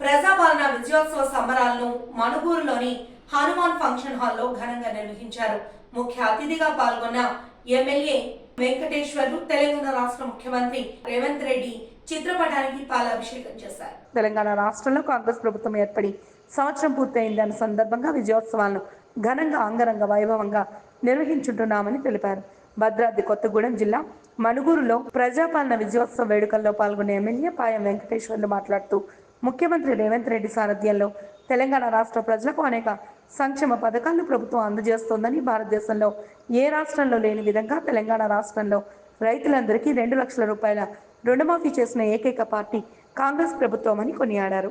ప్రజాపాలన విజయోత్సవ సంబరాలను మణుగూరులోని హనుమాన్ ఫంక్షన్ హాల్లో ఘనంగా నిర్వహించారు. ముఖ్య అతిథిగా పాల్గొన్న ఎమ్మెల్యే వెంకటేశ్వర్లు తెలంగాణ రాష్ట్ర ముఖ్యమంత్రి రేవంత్ రెడ్డి చిత్రపటానికి పాలాభిషేకం చేశారు. తెలంగాణ రాష్ట్రంలో కాంగ్రెస్ ప్రభుత్వం ఏర్పడి సంవత్సరం పూర్తయిందన్న సందర్భంగా విజయోత్సవాలను ఘనంగా అంగరంగ వైభవంగా నిర్వహించుంటున్నామని తెలిపారు. భద్రాద్రి కొత్తగూడెం జిల్లా మణుగూరులో ప్రజాపాలన విజయోత్సవ వేడుకల్లో పాల్గొన్న ఎమ్మెల్యే పాయం వెంకటేశ్వర్లు మాట్లాడుతూ ముఖ్యమంత్రి రేవంత్ రెడ్డి సారథ్యంలో తెలంగాణ రాష్ట్ర ప్రజలకు అనేక సంక్షేమ పథకాలను ప్రభుత్వం అందజేస్తోందని భారతదేశంలో ఏ రాష్ట్రంలో లేని విధంగా తెలంగాణ రాష్ట్రంలో రైతులందరికీ రెండు లక్షల రూపాయల రుణమాఫీ చేసిన ఏకైక పార్టీ కాంగ్రెస్ ప్రభుత్వం అని కొనియాడారు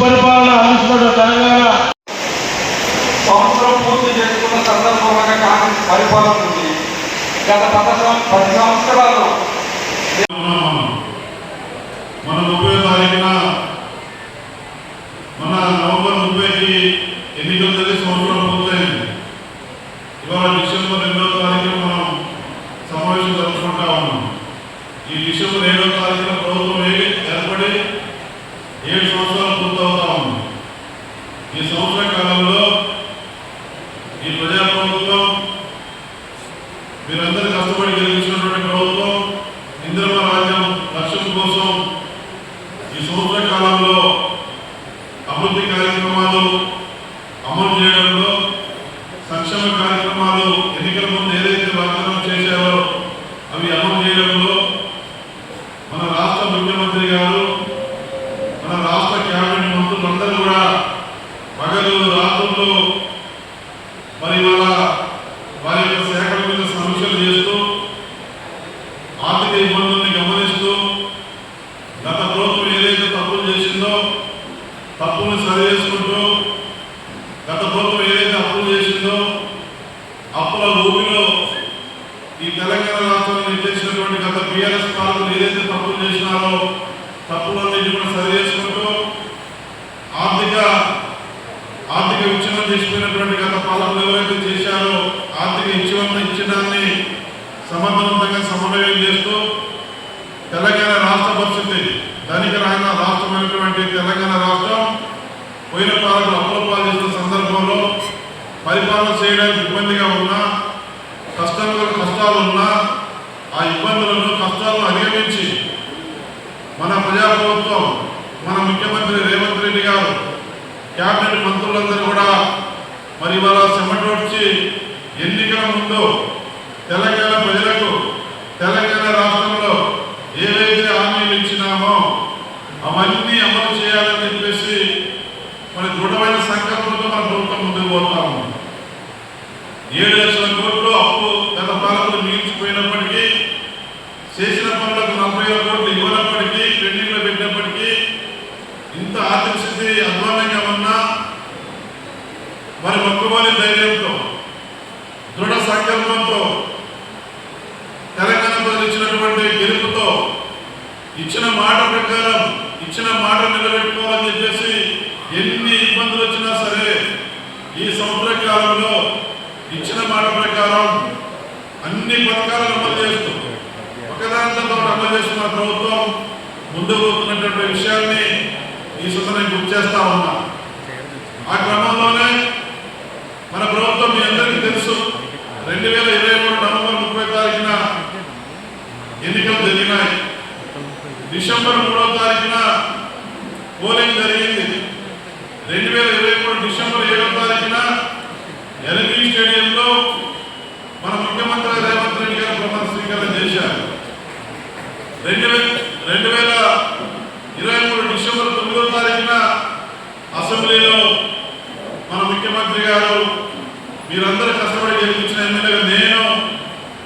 సుపరిపాలన అందిస్తున్న తెలంగాణ. సంవత్సరం పూర్తి చేసుకున్న సందర్భంగా కాంగ్రెస్ పరిపాలన ఉంది. గత పద పది సంవత్సరాలు మన ముప్పై తారీఖున మన నవంబర్ ముప్పైకి ఎన్నికలు జరిగి సంవత్సరం పూర్తయింది ఇవాళ డిసెంబర్ రెండవ తారీఖున మనం సమావేశం జరుపుకుంటా ఉన్నాం ఈ డిసెంబర్ ఏడవ తారీఖున ప్రభుత్వం ఏ- ఏర్పడి ఏడు సంవత్సరాలు పూర్తవుతా ఉంది ఈ సంవత్సర కాలంలో ఈ ప్రజా ప్రభుత్వం మీరందరూ కష్టపడి గెలిపించినటువంటి ప్రభుత్వం ఇంద్రమ రాజ్యం లక్ష్యం కోసం ఈ సంవత్సర కాలంలో అభివృద్ధి కార్యక్రమాలు అమలు చేయడంలో సంక్షేమ కార్యక్రమాలు ఎన్నికల ముందు ఏదైతే వాగ్దానం చేశారో అవి అమలు చేయడంలో మన రాష్ట్ర ముఖ్యమంత్రి గారు మన రాష్ట్ర క్యాబినెట్ మంత్రులందరూ కూడా పగలు రాత్రులు మరి ఇవాళ వారి యొక్క శాఖల మీద సమీక్షలు చేస్తూ ఆర్థిక ఇబ్బందుల్ని గమనిస్తూ గత ప్రభుత్వం ఏదైతే తప్పులు చేసిందో తప్పును సరి చేసుకుంటూ గత ప్రభుత్వం ఏదైతే అప్పులు చేసిందో అప్పుల భూమిలో ఈ తెలంగాణ రాష్ట్రాన్ని చేసినటువంటి గత బీఆర్ఎస్ పాలకులు ఏదైతే తప్పులు చేసినారో తప్పులన్నింటి కూడా సరి చేసుకుంటూ ఆర్థిక ఆర్థిక విచ్ఛిన్నం చేసిపోయినటువంటి గత పాలకులు ఎవరైతే చేశారో ఆర్థిక ఇచ్చిన ఇచ్చినాన్ని సమర్థవంతంగా సమన్వయం చేస్తూ తెలంగాణ రాష్ట్ర పరిస్థితి. ధనిక రాయన రాష్ట్రమైనటువంటి తెలంగాణ రాష్ట్రం పోయిన పాలకులు అప్పులపాలు చేసిన సందర్భంలో పరిపాలన చేయడానికి ఇబ్బందిగా ఉన్నా కష్టంగా కష్టాలు ఉన్నా ఆ ఇబ్బందులను కష్టాలను అధిగమించి మన ప్రజాప్రభుత్వం మన ముఖ్యమంత్రి రేవంత్ రెడ్డి గారు క్యాబినెట్ మంత్రులందరూ కూడా మరి ఇవాళ చెమటోడ్చి ఎన్నికల ముందు తెలంగాణ ప్రజలకు తెలంగాణ రాష్ట్రం హామీలు అవన్నీ అమలు చేయాలని చెప్పేసి మరి దృఢమైన సంకల్పంతో మన ప్రభుత్వం ముందుకు పోతాము ఏడు లక్షల కోట్లు అప్పు గత పాలకులు మిగిలిచిపోయినప్పటికీ చేసిన పనులకు నలభై ఏడు కోట్లు ఇవ్వనప్పటికీ పెండింగ్లో పెట్టినప్పటికీ ఇంత ఆర్థిక స్థితి అధ్వానంగా ఉన్నా మరి మొక్కుబోని ధైర్యంతో దృఢ సంకల్పంతో ఇచ్చిన మాట ప్రకారం ఇచ్చిన మాట నిలబెట్టుకోవాలని చెప్పేసి ఎన్ని ఇబ్బందులు వచ్చినా సరే ఈ సంవత్సర కాలంలో ఇచ్చిన మాట ప్రకారం అన్ని పథకాలను అమలు చేస్తూ ఒకదాంతో అమలు చేస్తున్న ప్రభుత్వం ముందుకు పోతున్నటువంటి విషయాన్ని ఈ సుతనే గుర్తు చేస్తా ఉన్నా. ఆ క్రమంలోనే మన ప్రభుత్వం మీ అందరికీ తెలుసు రెండు వేల ఇరవై మూడు నవంబర్ ముప్పై తారీఖున ఎన్నికలు జరిగినాయి. డిసెంబర్ మూడవ తారీఖున పోలింగ్ జరిగింది. రెండు వేల ఇరవై మూడు డిసెంబర్ ఏడవ తారీఖున ఎల్బీ స్టేడియంలో మన ముఖ్యమంత్రి రేవంత్ రెడ్డి గారు ప్రమాణ స్వీకారం చేశారు. రెండు వేల రెండు వేల ఇరవై మూడు డిసెంబర్ తొమ్మిదో తారీఖున అసెంబ్లీలో మన ముఖ్యమంత్రి గారు మీరందరూ కష్టపడి గెలిపించిన ఎమ్మెల్యేగా నేను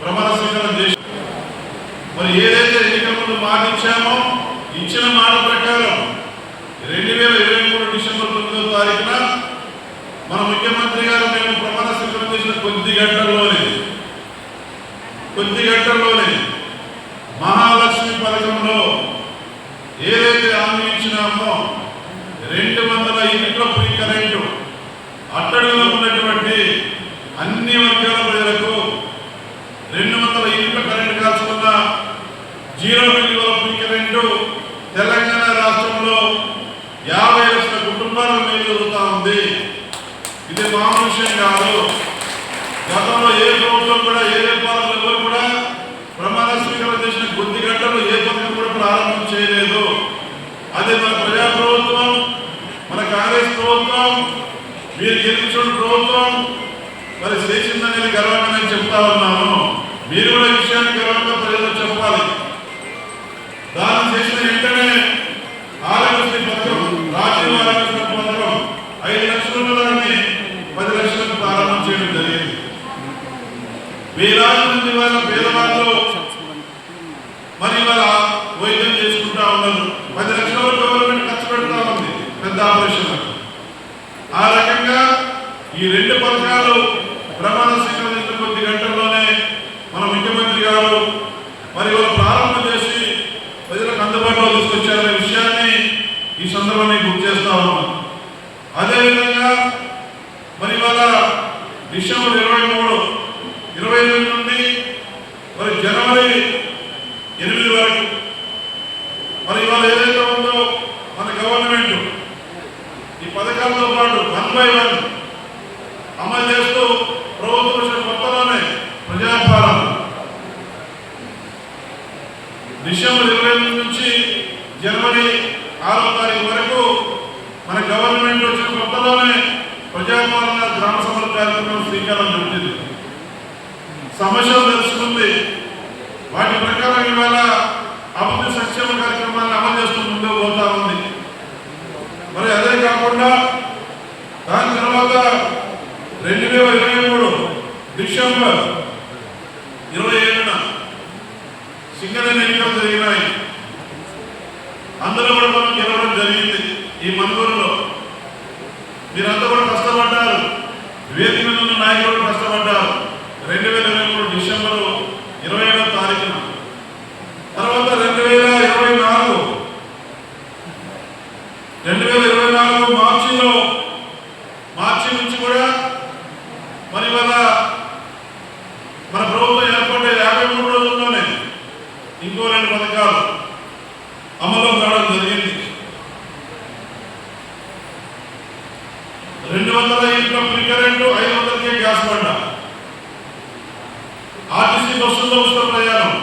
ప్రమాణ స్వీకారం చేశాను. మరి ఏ ఎన్నికల మాట ఇచ్చామో. ఇచ్చిన మాట ప్రకారం రెండు వేల ఇరవై మూడు డిసెంబర్ తొమ్మిదో తారీఖున మన ముఖ్యమంత్రి గారు మేము ప్రమాణ స్వీకారం చేసిన కొద్ది గంటల్లోనే కొద్ది గంటల్లోనే మహాలక్ష్మి పథకంలో ఏదైతే హామీ ఇచ్చినామో రెండు వందల ఇంట్లో ఫ్రీ కరెంటు అట్టడుగులో ఉన్నటువంటి అన్ని వర్గాల ప్రజలకు రెండు వందల యూనిట్ల కరెంటు కాల్చుకున్న జీరో విలువ రెండు. తెలంగాణ రాష్ట్రంలో యాభై లక్షల కుటుంబాల మీద జరుగుతూ ఉంది. ఇది మామూలు విషయం కాదు. గతంలో ఏ ప్రభుత్వం కూడా ఏ పాలనలో కూడా ప్రమాణ స్వీకారం చేసిన కొద్ది గంటలు ఏ పథకం కూడా ప్రారంభం చేయలేదు. అదే మన ప్రజా ప్రభుత్వం మన కాంగ్రెస్ ప్రభుత్వం మీరు గెలిచిన ప్రభుత్వం. మరి చేసిందనేది గర్వంగా నేను చెప్తా ఉన్నాను. మీరు కూడా విషయాన్ని గర్వంగా ప్రజలకు చెప్పాలి. దానం చేసిన వెంటనే ఆరోగ్యశ్రీ పథకం రాజీవ్ ఆరోగ్యశ్రీ పథకం ఐదు లక్షల రూపాయలని పది లక్షలకు ప్రారంభం చేయడం జరిగింది. వేలాది మంది వాళ్ళ పేదవాళ్ళు మరి వాళ్ళ వైద్యం చేసుకుంటా ఉన్నారు. పది లక్షల వరకు గవర్నమెంట్ ఖర్చు పెడతా ఉంది. పెద్ద ఆపరేషన్. ఆ రకంగా ఈ రెండు పథకాలు ప్రమాణ స్వీకారం చేసిన కొద్ది గంటల్లోనే మన ముఖ్యమంత్రి గారు మరి వాళ్ళు ప్రారంభం చేసి ప్రజలకు అందుబాటులో తీసుకొచ్చారనే విషయాన్ని ఈ సందర్భంగా గుర్తు చేస్తా ఉన్నాం అదేవిధంగా మరి వాళ్ళ డిసెంబర్ ఇరవై మూడు ఇరవై నుండి మరి జనవరి ఎనిమిది వరకు. మరి ఇవాళ ఏదైతే ఉందో మన గవర్నమెంట్ ఈ పథకాలతో పాటు వన్ బై వన్ అమలు చేస్తూ ప్రభుత్వం వచ్చిన కొత్తలోనే ప్రజాపాలన. డిసెంబర్ ఇరవై ఎనిమిది నుంచి జనవరి ఆరో తారీఖు వరకు మన గవర్నమెంట్ వచ్చిన కొత్తలోనే ప్రజాపాలన గ్రామ సభల కార్యక్రమం శ్రీకారం చుట్టింది. సమస్యలు తెలుసుకుంది. వాటి ప్రకారం ఇవాళ అభివృద్ధి సంక్షేమ కార్యక్రమాన్ని అమలు చేస్తూ ముందుకు పోతా ఉంది. మరి అదే కాకుండా దాని తర్వాత రెండు వేల ఇరవై మూడు డిసెంబర్ ఇరవై ఏడున సింగరేణి ఎన్నికలు జరిగినాయి. అందులో కూడా మనం గెలవడం జరిగింది ఈ మనుగోలులో. మీరంతా కూడా కష్టపడ్డారు. వేదిక నాయకుడు నాయకులు కూడా కష్టపడ్డారు రెండు వేల ఇరవై మూడు డిసెంబర్ ఇరవై ఏడవ తారీఖున తర్వాత రెండు వేల ఇరవై నాలుగు రెండు వేల ఇరవై నాలుగు మార్చిలో మార్చి నుంచి కూడా మరి ఇవాళ మన ప్రభుత్వం ఏర్పడే యాభై మూడు రోజుల్లోనే ఇంకో రెండు పథకాలు అమలు కావడం జరిగింది. రెండు వందల ఇంట్లో ప్రికరెంట్ ఐదు వందలకే గ్యాస్ బండ. ఆర్టీసీ బస్సుల్లో ఉచిత ప్రయాణం.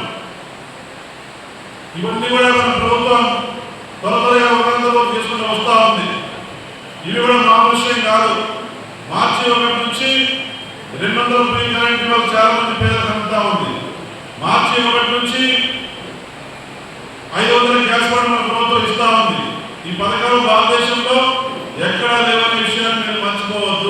ఇవన్నీ కూడా మన ప్రభుత్వం ఇది కూడా మామూలు విషయం కాదు. మార్చి ఒకటి నుంచి రెండు వందల ఫ్రీ కరెంట్ చాలా మంది పేదలకు అందుతా ఉంది. మార్చి ఒకటి నుంచి ఐదు వందల గ్యాస్ బండ్ మన ప్రభుత్వం ఇస్తా ఉంది. ఈ పథకాలు భారతదేశంలో ఎక్కడా లేవని విషయాన్ని మీరు మర్చిపోవద్దు.